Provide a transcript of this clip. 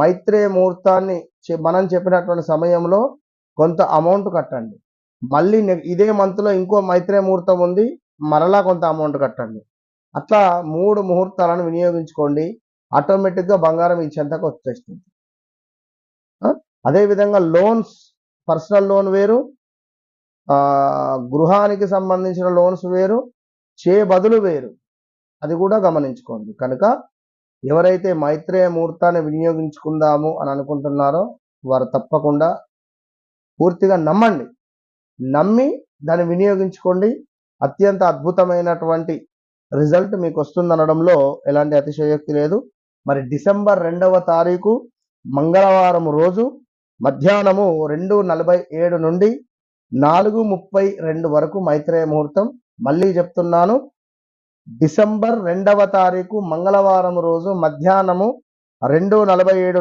మైత్రేయ ముహూర్తాన్ని మనం చెప్పినటువంటి సమయంలో కొంత అమౌంట్ కట్టండి. మళ్ళీ ఇదే మంత్లో ఇంకో మైత్రే ముహూర్తం ఉంది మరలా కొంత అమౌంట్ కట్టండి. అట్లా మూడు ముహూర్తాలను వినియోగించుకోండి ఆటోమేటిక్గా బంగారం ఇచ్చేంతకు వచ్చేస్తుంది. అదేవిధంగా లోన్స్ పర్సనల్ లోన్ వేరు గృహానికి సంబంధించిన లోన్స్ వేరు చే బదులు వేరు. అది కూడా గమనించుకోండి. కనుక ఎవరైతే మైత్రేయ ముహూర్తాన్ని వినియోగించుకుందాము అని అనుకుంటున్నారో వారు తప్పకుండా పూర్తిగా నమ్మండి. నమ్మి దాన్ని వినియోగించుకోండి. అత్యంత అద్భుతమైనటువంటి రిజల్ట్ మీకు వస్తుందనడంలో ఎలాంటి అతిశయోక్తి లేదు. మరి డిసెంబర్ రెండవ తారీఖు మంగళవారం రోజు మధ్యాహ్నము రెండు నలభై ఏడు నుండి నాలుగు ముప్పై రెండు వరకు మైత్రేయ ముహూర్తం. మళ్ళీ చెప్తున్నాను డిసెంబర్ రెండవ తారీఖు మంగళవారం రోజు మధ్యాహ్నము రెండు నలభై ఏడు